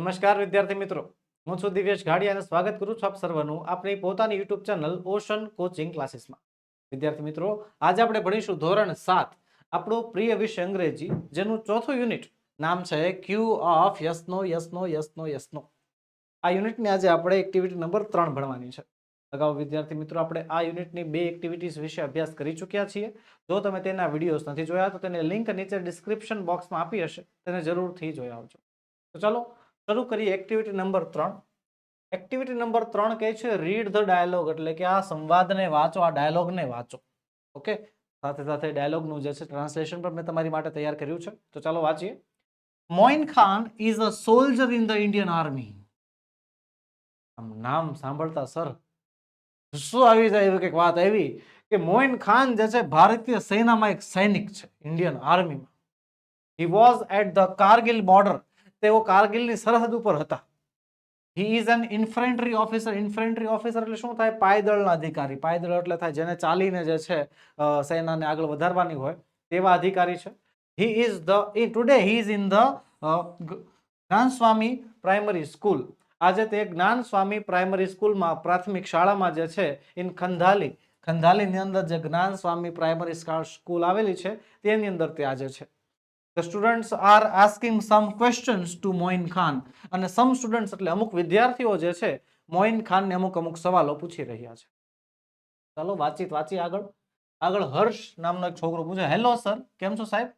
નમસ્કાર વિદ્યાર્થી મિત્રો. હું છું દિવ્યેશ ઘાડિયા અને સ્વાગત કરું છું આપ સર્વનું આપણી પોતાની યુટ્યુબ ચેનલ ઓશન કોચિંગ ક્લાસીસમાં. વિદ્યાર્થી મિત્રો, આજે આપણે ભણીશું ધોરણ સાત, આપણો પ્રિય વિષય અંગ્રેજી, જેનું ચોથું યુનિટ નામ છે ક્યુ ઓફ યસનો યસનો યસનો યસનો. આ યુનિટની આજે આપણે એક્ટિવિટી નંબર ત્રણ ભણવાની છે. અગાઉ વિદ્યાર્થી મિત્રો, આપણે આ યુનિટની બે એક્ટિવિટીઝ વિશે અભ્યાસ કરી ચૂક્યા છીએ. જો તમે તેના વિડીયોઝ નથી જોયા, તો તેને લિંક નીચે ડિસ્ક્રિપ્શન બોક્સમાં આપી હશે. તેને જરૂરથી જોઈ આવજો. તો ચાલો શરૂ કરીએ એક્ટિવિટી નંબર ત્રણ. એક્ટિવિટી નંબર ત્રણ કહે છે રીડ ધ ડાયલોગ એટલે કે આ સંવાદને વાંચો, આ ડાયલોગને વાંચો. ઓકે સાથે સાથે ડાયલોગનું જે છે ટ્રાન્સલેશન પણ મેં તમારી માટે તૈયાર કર્યું છે. તો ચાલો વાંચીએ. Moin Khan is a soldier in the Indian army આમ નામ સાંભળતા સર શું આવી જાય એવી કંઈક વાત આવી કે મોઇન ખાન જે છે, ભારતીય સેનામાં એક સૈનિક છે Indian આર્મીમાં he was at the Kargil border તેઓ કારગિલની સરહદ ઉપર હતા. He is an infantry officer infantry officer એટલે શું થાય? પાયદળના અધિકારી. પાયદળ એટલે થાય જેને ચાલીને જે છે સેનાને આગળ વધારવાની હોય તેવા અધિકારી છે. He is the today he is in the Gyan Swami primary school આજે તે જ્ઞાન સ્વામી પ્રાઇમરી સ્કૂલમાં પ્રાથમિક શાળામાં જે છે ઇન ખંધાલી ખંધાલીની અંદર જે જ્ઞાન સ્વામી પ્રાઇમરી સ્કૂલ આવેલી છે, તેની અંદર તે આજે છે. The students are asking some questions to Moin Khan અને સમ સ્ટુડન્ટ્સ એટલે અમુક વિદ્યાર્થીઓ જે છે મોઇન ખાનને અમુક અમુક સવાલો પૂછી રહ્યા છે. ચાલો વાતચીત વાંચી આગળ. આગળ હર્ષ નામનો એક છોકરો પૂછે હેલો સર કેમ છો, સાહેબ?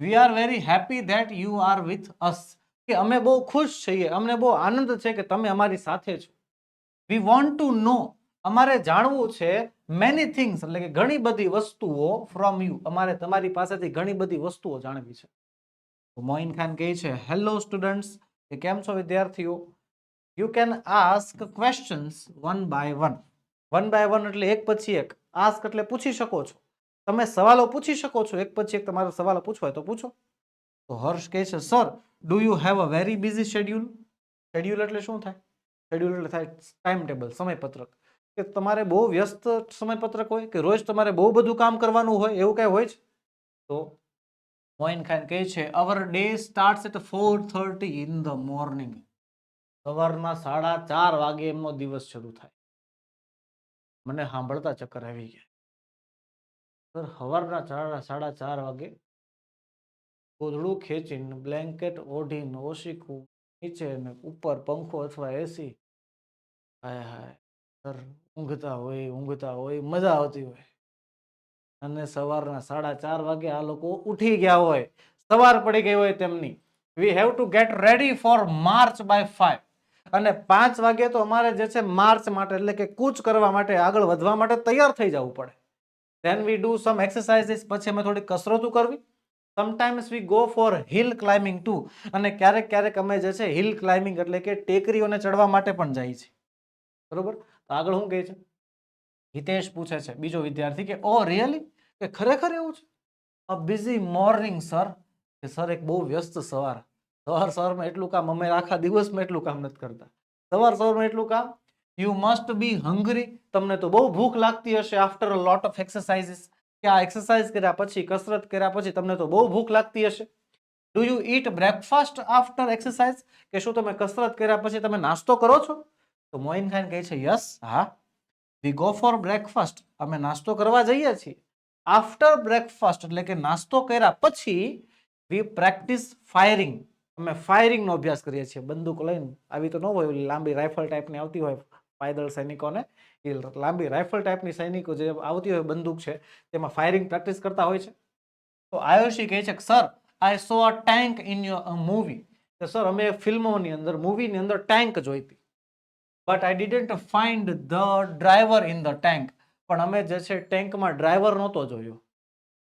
We are very happy that you are with us કે અમે બહુ ખુશ છીએ. અમને બહુ આનંદ છે કે તમે અમારી સાથે છો. વી વોન્ટ ટુ નો અમારે જાણવું છે મેની થિંગ્સ એટલે કે ઘણી બધી વસ્તુઓ ફ્રોમ યુ અમારે તમારી પાસેથી ઘણી બધી વસ્તુઓ જાણવી છે. મોઇન ખાન કહે છે હેલો સ્ટુડન્ટ્સ કે કેમ છો વિદ્યાર્થીઓ? You can ask questions one by one one by one એટલે એક પછી એક. આસ્ક એટલે પૂછી શકો છો. તમે સવાલો પૂછી શકો છો. એક પછી એક તમારે સવાલો પૂછવા તો પૂછો. તો હર્ષ કહે છે sir do you have a very busy schedule schedule એટલે શું થાય? શેડ્યુલ એટલે થાય ટાઈમ ટેબલ સમયપત્રક. કે તમારે બહુ વ્યસ્ત સમયપત્રક હોય કે રોજ તમારે બહુ બધું કામ કરવાનું હોય, એવું કઈ હોય છે તો મોઇન ખાન કહે છે our day start at four thirty in the morning સવારના સાડા ચાર વાગે એમનો દિવસ શરૂ થાય. મને સાંભળતા ચક્કર આવી ગયા. સર, સવારના ચાર, સાડા ચાર વાગે ગોધડું ખેંચીને, બ્લેન્કેટ ઓઢીને, ઓશીકું નીચે ને ઉપર પંખો અથવા એસી હાય હાય. સર ઊંઘતા હોય ઊંઘતા હોય, મજા આવતી હોય. અને સવારના સાડા ચાર વાગે આ લોકો ઉઠી ગયા હોય. સવાર પડી ગઈ હોય તેમની. We have to get ready for march by five અને પાંચ વાગે તો અમારે જે છે માર્ચ માટે, એટલે કે કૂચ કરવા માટે, આગળ વધવા માટે તૈયાર થઈ જવું પડે. Then we do some exercises પછી અમે થોડી કસરતો કરવી. Sometimes we go for hill climbing too અને ક્યારેક ક્યારેક અમે જે છે હિલ ક્લાઇમ્બિંગ એટલે કે ટેકરીઓને ચડવા માટે પણ જાય છીએ બરોબર? તો આગળ શું કહે છે? હિતેશ પૂછે છે બીજો વિદ્યાર્થી કે ઓ રિયલી કે ખરેખર એવું છે? અ બિઝી મોર્નિંગ સર કે સર એક બહુ વ્યસ્ત સવાર. સવાર સવારમાં એટલું કામ અમે આખા દિવસમાં એટલું કામ નથી કરતા. સવાર સવારમાં એટલું કામ? યુ મસ્ટ બી હંગરી તમને તો બહુ ભૂખ લાગતી હશે after a lot of exercises કે આ એક્સરસાઇઝ કર્યા પછી, કસરત કર્યા પછી તમને તો બહુ ભૂખ લાગતી હશે. Do you eat breakfast after exercise કે શું તમે કસરત કર્યા પછી તમે નાસ્તો કરો છો? તો મોઇન ખાન કહે છે, યસ, હા. વી ગો ફોર બ્રેકફાસ્ટ અમે નાસ્તો કરવા જઈએ છીએ. આફ્ટર બ્રેકફાસ્ટ એટલે કે નાસ્તો કર્યા પછી વી પ્રેક્ટિસ ફાયરિંગ અમે ફાયરિંગનો અભ્યાસ કરીએ છીએ. બંદૂક લઈને. આવી તો ન હોય લાંબી રાઇફલ ટાઈપની આવતી હોય, પાયદળ સૈનિકોને. એ લાંબી રાઇફલ ટાઈપની સૈનિકો જે આવતી હોય, બંદૂક છે, તેમાં ફાયરિંગ પ્રેક્ટિસ કરતા હોય છે. તો આયુષી કહે છે કે sir I saw a tank in your movie તો સર અમે ફિલ્મોની અંદર મૂવીની અંદર ટેન્ક જોઈતી. But I didn't find the driver in the tank પણ અમે જે છે ટેન્કમાં ડ્રાઈવર નહોતો જોયો.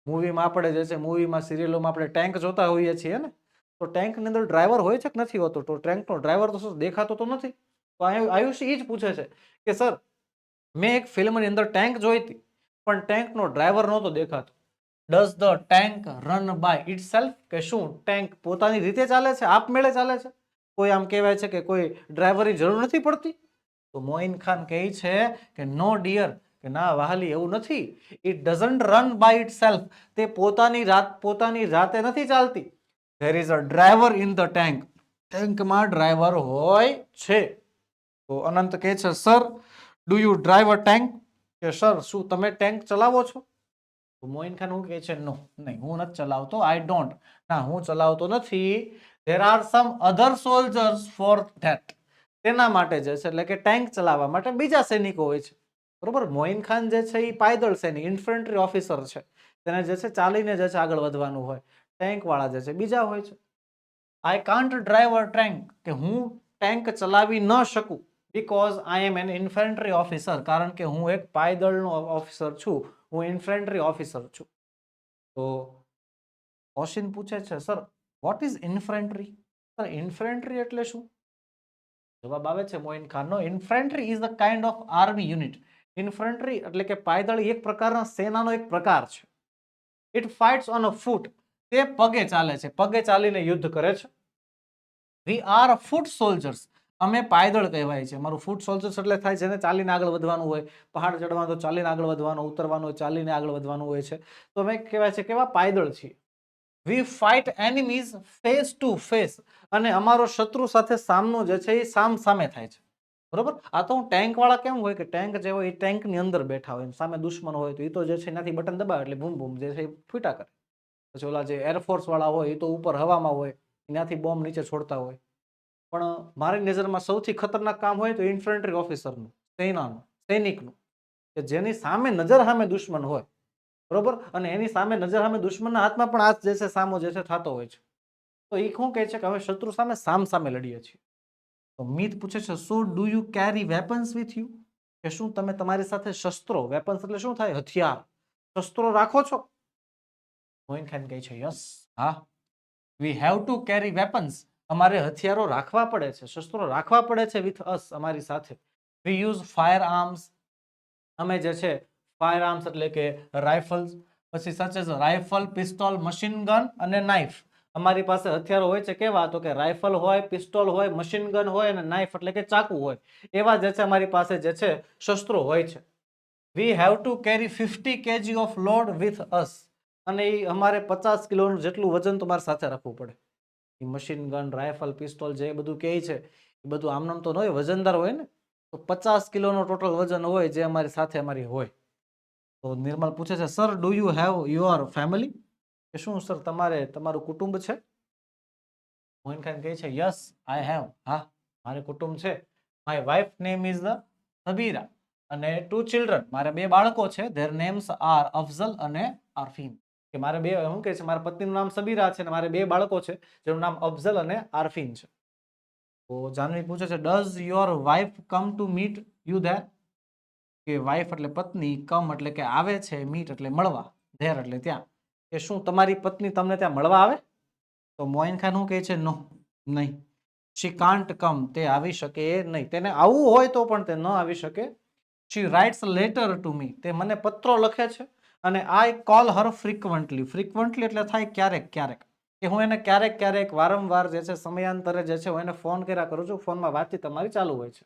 મૂવીમાં આપણે જે છે મૂવીમાં સિરિયલોમાં આપણે ટેન્ક જોતા હોઈએ છીએ ને, તો ટેન્કની અંદર ડ્રાઈવર હોય છે કે નથી હોતો? તો ટેન્કનો ડ્રાઈવર તો શું દેખાતો તો નથી? તો આયુ- આયુષી એ જ પૂછે છે કે, સર, મેં એક ફિલ્મની અંદર ટેન્ક જોઈ હતી, પણ ટેન્કનો ડ્રાઈવર નહોતો દેખાતો. Does the tank run by itself કે શું ટેન્ક પોતાની રીતે ચાલે છે? આપમેળે ચાલે છે? કોઈ આમ કહેવાય છે કે કોઈ ડ્રાઈવરની જરૂર નથી પડતી? તો મોઇન ખાન કહે છે કે નો ડિયર કે, ના, વાહલી, એવું નથી. It doesn't run by itself તે પોતાની રાત, પોતાની જાતે નથી ચાલતી. There is a driver in the tank ટેન્કમાં driver હોય છે. તો અનંત કહે છે sir do you drive a tank કે સર શું તમે ટેન્ક ચલાવો છો? તો મોઇન ખાન હું કહે છે નો નહીં, હું નથી ચલાવતો આઈ ડોન્ટ ના, હું ચલાવતો નથી. There are some other soldiers for that તેના માટે જે છે, એટલે કે ટેન્ક ચલાવવા માટે બીજા સૈનિકો હોય છે. બરોબર? મોઇન ખાન જે છે, એ પાયદળ સૈનિક ઇન્ફન્ટ્રી ઓફિસર છે. તેને જે છે, ચાલીને જે છે, આગળ વધવાનું હોય. ટેન્ક વાળા જે છે, બીજા હોય છે. I can't drive a tank કે હું ટેન્ક ચલાવી ન શકું because I am an infantry officer કારણ કે હું એક પાયદળનો ઓફિસર છું. હું ઇન્ફન્ટ્રી ઓફિસર છું. તો ઓશિન પૂછે છે sir what is infantry sir infantry એટલે શું? જવાબ આવે છે Moin ખાનનો infantry is a kind of army unit infantry એટલે કે પાયદળ એક પ્રકારના સેનાનો એક પ્રકાર છે. It fights on a foot તે પગે ચાલે છે. પગે ચાલીને યુદ્ધ કરે છે. વી આર ફૂટ સોલ્જર્સ અમે પાયદળ કહેવાય છે. મારું ફૂટ સોલ્જર્સ એટલે થાય જેને ચાલીને આગળ વધવાનું હોય, પહાડ ચડવાનું ચાલીને આગળ વધવાનું, ઉતરવાનું હોય, ચાલીને આગળ વધવાનું હોય છે. તો અમે કહેવાય છે કેવા પાયદળ છીએ. We fight enemies face to face અને અમારો શત્રુ સાથે સામનો જે છે એ સામ સામે થાય છે. બરોબર? આ તો હું ટેન્ક વાળા કેમ હોય કે ટેન્ક જે હોય એ ટેન્કની અંદર બેઠા હોય સામે દુશ્મન હોય તો એ તો જે છે એનાથી બટન દબાવે એટલે બૂમ બૂમ જે છે એ ફૂટા કરે. પછી ઓલા જે એરફોર્સ વાળા હોય એ તો ઉપર હવામાં હોય, એનાથી બોમ્બ નીચે છોડતા હોય. પણ મારી નજરમાં સૌથી ખતરનાક કામ હોય તો ઇન્ફન્ટ્રી ઓફિસરનું સેનાનું, સૈનિકનું, કે જેની સામે નજર સામે દુશ્મન હોય બરોબર? અને એની સામે નજર સામે દુશ્મનના હાથમાં પણ આ જે છે સામો જે છે થતો હોય છે. તો એ શું કહે છે કે અમે શત્રુ સામે સામ સામે લડીએ છીએ. તો મીત પૂછે છે so do you carry weapons with you કે શું તમે તમારી સાથે શસ્ત્રો વેપન્સ એટલે શું થાય? હથિયાર. શસ્ત્રો રાખો છો? મોઇન ખાન કહે છે, યસ. હા. We have to carry weapons અમારે હથિયારો રાખવા પડે છે, શસ્ત્રો રાખવા પડે છે વિથ અસ અમારી સાથે. વી યુઝ ફાયર આર્મ્સ અમે જે છે ફાયર આર્મ્સ એટલે કે રાઇફલ્સ પછી such rifle pistol machine gun અને નાઇફ અમારી પાસે હથિયારો હોય છે કેવા? તો કે રાઇફલ હોય પિસ્તોલ હોય મશીન ગન હોય અને નાઇફ એટલે કે ચાકુ હોય. એવા જે છે અમારી પાસે જે છે શસ્ત્રો હોય છે. We have to carry fifty KG of load with us અને એ અમારે પચાસ કિલોનું જેટલું વજન તમારે સાથે રાખવું પડે. એ મશીન ગન રાઇફલ પિસ્તોલ જે બધું કહે છે, એ બધું આમનામ તો ન હોય, વજનદાર હોય ને? તો પચાસ કિલોનો ટોટલ વજન હોય જે અમારી સાથે અમારી હોય. તો નિર્મલ પૂછે છે sir do you have your family કે શું સર તમારે, તમારું કુટુંબ છે? મોઇન ખાન કહે છે યસ આઈ હેવ હા, મારે કુટુંબ છે. My wife name is the Sabira અને ટુ ચિલ્ડ્રન મારે બે બાળકો છે ધેર નેમ્સ આર અફઝલ અને આરફીન કે મારે બે શું કહે છે, મારા પત્નીનું નામ સબીરા છે અને મારે બે બાળકો છે, જેનું નામ અફઝલ અને આરફીન છે. તો જાનવી પૂછે છે does your wife come to meet you there કે વાઇફ એટલે પત્ની, કમ એટલે કે આવે છે મીટ એટલે મળવા ધેર એટલે ત્યાં. કે શું તમારી પત્ની તમને ત્યાં મળવા આવે? તો મોઇન ખાન શું કહે છે? નો, નહીં. શી કાન્ટ કમ તે આવી શકે નહીં. તેને આવવું હોય તો પણ તે ન આવી શકે. She writes letter to me તે મને પત્રો લખે છે અને I call her frequently frequently એટલે થાય ક્યારેક ક્યારેક. કે હું એને ક્યારેક ક્યારેક વારંવાર જે છે સમયાંતરે જે છે હું એને ફોન કર્યા કરું છું. ફોનમાં વાતચીત તમારી ચાલુ હોય છે.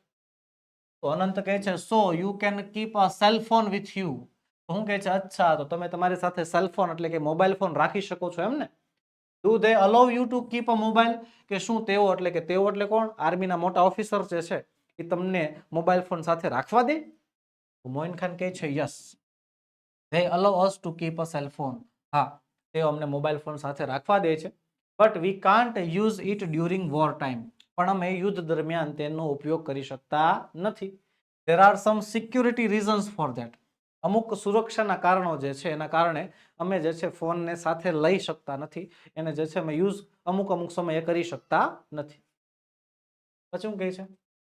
તો અનંત કહે છે, so you can keep a cell phone with you હું કહે છે, અચ્છા, તો તમે તમારી સાથે સેલ ફોન એટલે કે મોબાઈલ ફોન રાખી શકો છો એમ ને do they allow you to keep a mobile કે શું તેઓ એટલે કે તેઓ એટલે કોણ? આર્મીના મોટા ઓફિસર જે છે, એ તમને મોબાઈલ ફોન સાથે રાખવા દે? મોઇન ખાન કહે છે yes they allow us to keep a cell phone હા, તેઓ અમને મોબાઈલ ફોન સાથે રાખવા દે છે. But we can't use it during war time પણ અમે યુદ્ધ દરમિયાન તેનો ઉપયોગ કરી શકતા નથી. There are some security reasons for that અમુક સુરક્ષાના કારણો જે છે, એના કારણે અમે જે છે, ફોનને સાથે લઈ શકતા નથી. એને જે છે, અમે યુઝ અમુક અમુક સમયે કરી શકતા નથી. પછી શું કહે છે,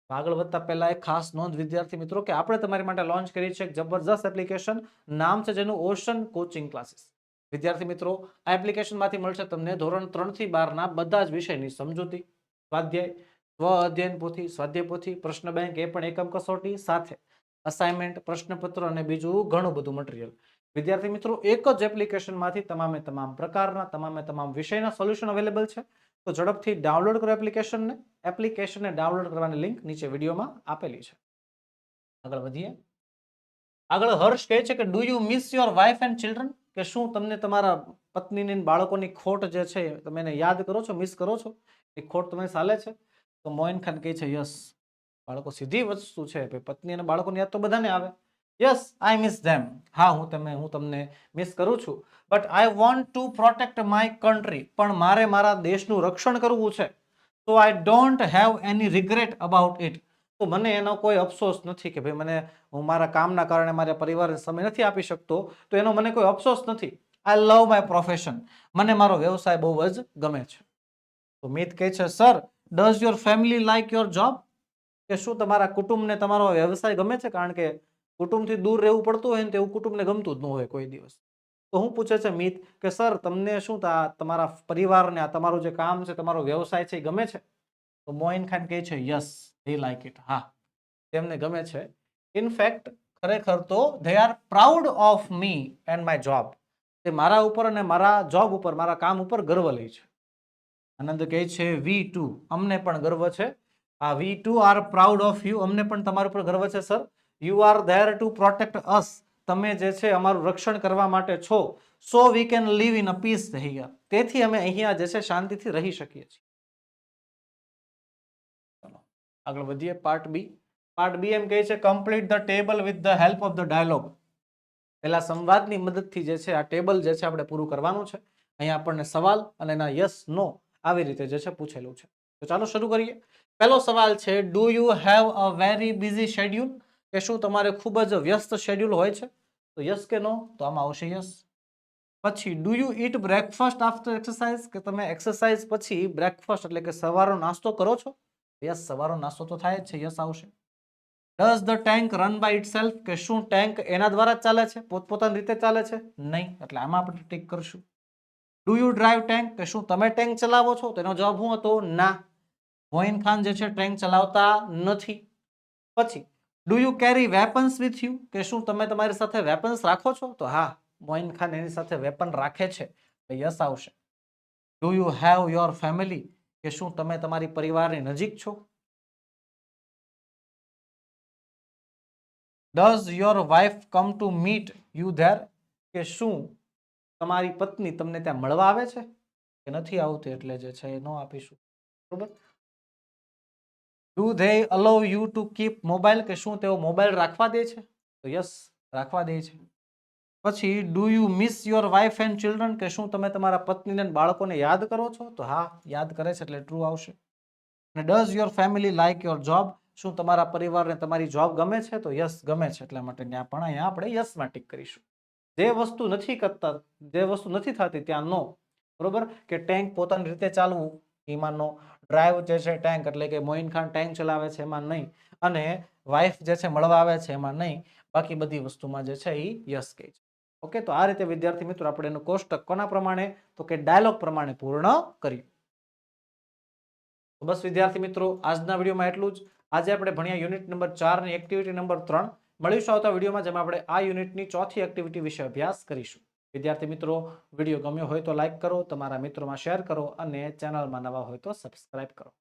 આગળ વધતા પહેલા એક ખાસ નોંધ, વિદ્યાર્થી મિત્રો, કે આપણે તમારી માટે લોન્ચ કરી છે એક જબરજસ્ત એપ્લિકેશન નામ છે જેનું ઓશન કોચિંગ ક્લાસીસ વિદ્યાર્થી મિત્રો, આ એપ્લિકેશનમાંથી મળશે તમને ધોરણ ત્રણથી બારના બધા જ વિષયની સમજૂતી. સ્વાધ્યાય, સ્વ અધ્યયન પોથી, સ્વાધ્યાય પોથી, પ્રશ્ન બેંક એ પણ એકમ કસોટી સાથે. અસાઇનમેન્ટ પ્રશ્નપત્ર અને બીજું ઘણું બધું મટીરિયલ વિદ્યાર્થી મિત્રો, એક જ એપ્લિકેશનમાંથી તમામે તમામ પ્રકારના, તમામે તમામ વિષયના સોલ્યુશન અવેલેબલ છે. તો ઝડપથી ડાઉનલોડ કરો એપ્લિકેશનને એપ્લિકેશનને ડાઉનલોડ કરવાની લિંક નીચે વિડીયોમાં આપેલી છે. આગળ વધીએ. આગળ હર્ષ કહે છે કે do you miss your wife and children કે શું તમને તમારા પત્નીની બાળકોની ખોટ જે છે, તમે એને યાદ કરો છો મિસ કરો છો? એ ખોટ તમે ચાલે છે. તો મોઇન ખાન કહે છે, યસ. બાળકો સીધી વસ્તુ છે, ભાઈ પત્ની અને બાળકોની યાદ તો બધાને આવે. યસ આઈ મિસ ધેમ હા, હું તમે, હું તમને મિસ કરું છું. But I want to protect my country પણ મારે મારા દેશનું રક્ષણ કરવું છે. તો I don't have any regret about it તો મને એનો કોઈ અફસોસ નથી કે ભાઈ મને, હું મારા કામના કારણે મારા પરિવારને સમય નથી આપી શકતો, તો એનો મને કોઈ અફસોસ નથી. આઈ લવ માય પ્રોફેશન મને મારો વ્યવસાય બહુ જ ગમે છે. તો મિત કહે છે sir does your family like your job કે શું તમારા કુટુંબને તમારો વ્યવસાય ગમે છે? કારણ કે કુટુંબથી દૂર રહેવું પડતું હોય ને તેવું કુટુંબને ગમતું જ ન હોય કોઈ દિવસ. તો હું પૂછે છે, મિત, કે સર તમને શું તમારા પરિવારને, આ તમારું જે કામ છે, તમારો વ્યવસાય છે, એ ગમે છે? તો મોઇન ખાન કહે છે યસ they લાઈક ઇટ હા, તેમને ગમે છે. ઇનફેક્ટ ખરેખર તો they are proud of me and my job તે મારા ઉપર અને મારા જોબ ઉપર, મારા કામ ઉપર ગર્વ લે છે. આનંદ કહે છે, વી ટુ. અમને પણ ગર્વ છે. આ we too are proud of you. અમને પણ તમારા ઉપર ગર્વ છે, sir. You are there to protect us. તમે જે છે અમારું રક્ષણ કરવા માટે છો. So we can live in a peace here તેથી અમે અહીંયા જે છે શાંતિથી રહી શકીએ છીએ. આગળ વધીએ part B. Part B M કહે છે complete the table with the help of the dialogue પેલા સંવાદની મદદથી જે છે આ ટેબલ જે છે આપણે પૂરું કરવાનું છે. અહીંયા આપણને સવાલ અને એના યસ નો આવી રીતે જે છે પૂછેલું છે. તો ચાલો શરૂ કરીએ. પહેલો સવાલ છે do you have a very busy schedule કે શું તમારે ખૂબ જ વ્યસ્ત શેડ્યુલ હોય છે? તો યસ કે નો તો આમાં આવશે યસ પછી do you eat breakfast after exercise કે તમે એક્સરસાઇઝ પછી બ્રેકફાસ્ટ એટલે કે સવારનો નાસ્તો કરો છો? યસ સવારનો નાસ્તો તો થાય જ છે યસ આવશે. Does the tank run by itself કે શું ટેન્ક એના દ્વારા જ ચાલે છે? પોતપોતાની રીતે ચાલે છે? નહીં. એટલે આમાં આપણે ટીક કરશું. ડુ યુ ડ્રાઈવ ટેન્ક કે શું તમે ટેન્ક ચલાવો છો? તેનો જવાબ હું હતો? ના. મોઇન ખાન જે છે ટેન્ક ચલાવતા નથી. પછી do you carry weapons with you કે શું તમે તમારી સાથે વેપન્સ રાખો છો? તો હા, મોઇન ખાન એની સાથે વેપન રાખે છે. તો યસ આવશે. Do you have your family કે શું તમે તમારી પરિવારની નજીક છો? Does your wife come to meet you there કે શું તમારી પત્ની તમને ત્યાં મળવા આવે છે? કે નથી આવતી એટલે જે છે એ ન આપીશું. બરોબર? Do they allow you to keep mobile કે શું તેઓ મોબાઈલ રાખવા દે છે? તો યસ રાખવા દે છે. પછી do you miss your wife and children કે શું તમે તમારા પત્નીને બાળકોને યાદ કરો છો? તો હા, યાદ કરે છે એટલે ટ્રુ આવશે. અને does your family like your job શું તમારા પરિવારને તમારી જોબ ગમે છે? તો યસ ગમે છે. એટલા માટે ત્યાં પણ અહીંયા આપણે યસમાં ટીક કરીશું. જે વસ્તુ નથી કરતા, જે વસ્તુ નથી થતી, ત્યાં નો. બરોબર? કે ટેન્ક પોતાની રીતે ચાલવું, એમાં ડ્રાઈવ જે છે ટેન્ક એટલે કે મોઇન ખાન ટેન્ક ચલાવે છે, એમાં નહીં. અને વાઇફ જે છે મળવા આવે છે, એમાં નહીં. બાકી બધી વસ્તુમાં જે છે એ યસ કહે છે. ઓકે તો આ રીતે વિદ્યાર્થી મિત્રો આપણે એનું કોષ્ટક કોના પ્રમાણે? તો કે ડાયલોગ પ્રમાણે પૂર્ણ કર્યું. બસ વિદ્યાર્થી મિત્રો, આજના વિડીયોમાં એટલું જ. આજે આપણે ભણ્યા યુનિટ નંબર ચારની એક્ટિવિટી નંબર ત્રણ. મળીશું આવતા વિડીયોમાં, જેમાં આપણે આ યુનિટની ચોથી એક્ટિવિટી વિશે અભ્યાસ કરીશું. વિદ્યાર્થી મિત્રો, વીડિયો ગમ્યો હોય તો લાઇક કરો, તમારા મિત્રોમાં શેર કરો અને ચેનલમાં નવા હોય તો સબસ્ક્રાઇબ કરો.